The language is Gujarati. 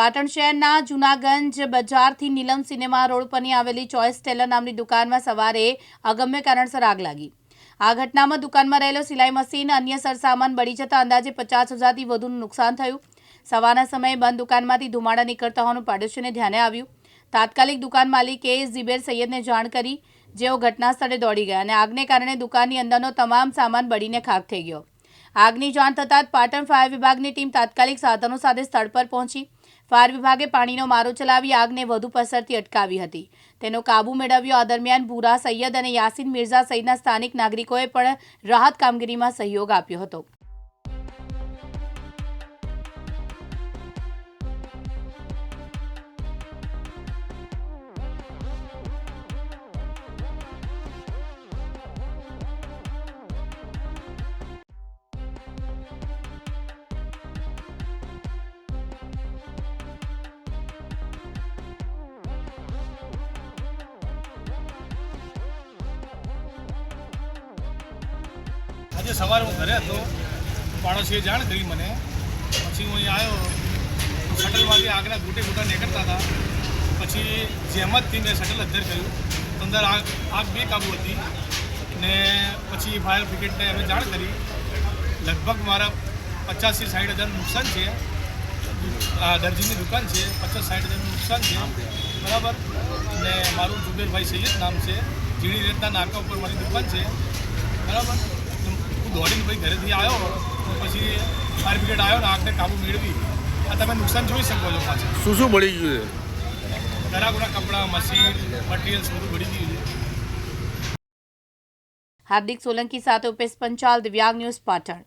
પાટણ શહેરના જૂનાગંજ બજારથી નીલમ સિનેમા રોડ પરની આવેલી ચોઇસ ટેલર નામની દુકાનમાં સવારે અગમ્ય કારણસર આગ લાગી. આ ઘટનામાં દુકાનમાં રહેલો સિલાઈ મશીન, અન્ય સરસામાન બળી જતા અંદાજે પચાસ હજારથી વધુનું નુકસાન થયું. સવારના સમયે બંધ દુકાનમાંથી ધુમાડા નીકળતા હોવાનું પાડોશીને ધ્યાને આવ્યું. તાત્કાલિક દુકાન માલિકે ઝીબેર સૈયદને જાણ કરી. જેઓ ઘટના સ્થળે દોડી ગયા અને આગને કારણે દુકાનની અંદરનો તમામ સામાન બળીને ખાક થઈ ગયો. આગની જાણ થતાં જ પાટણ ફાયર વિભાગની ટીમ તાત્કાલિક સાધનો સાથે સ્થળ પર પહોંચી. ફાયર વિભાગે પાણીનો મારો ચલાવી આગને વધુ પસરતી અટકાવી હતી. તેનો કાબુ મેળવ્યો આ દરમિયાન ભૂરા સૈયદ અને યાસીન મિર્ઝા સહિતના સ્થાનિક નાગરિકોએ પણ રાહત કામગીરીમાં સહયોગ આપ્યો હતો. આજે સવારે હું ઘરે હતો. પાડોશીએ જાણ કરી મને. પછી હું અહીં આવ્યો. શટલમાંથી આગના ગોટે ગોટા નીકળતા હતા. પછી જેમતથી મેં શટલ અંદર કર્યું, તો અંદર આગ આગ બે કાબુ હતી. ને પછી ફાયર બ્રિગેડને અમે જાણ કરી. લગભગ મારા પચાસથી સાઠ હજારનું નુકસાન છે. દરજીની દુકાન છે. પચાસ સાઠ હજારનું નુકસાન છે. બરાબર? ને મારું જુબેરભાઈ સૈયદ નામ છે. ઝીણી રેતના નાકા ઉપર મારી દુકાન છે. બરાબર? હું દોડીને ભાઈ ઘરેથી આવ્યો પછી ફાયર બ્રિગેડ આવ્યો ને આગને કાબુ મેળવી. આ તમે નુકસાન જોઈ શકો છો પાછળ શું શું બળી ગયું છે? ઘરાગુના કપડાં મશીન મટીરિયલ્સ બધું બળી ગયું છે. હાર્દિક સોલંકી સાથે ઉપેશ પંચાલ દિવ્યાંગ ન્યૂઝ પાટણ.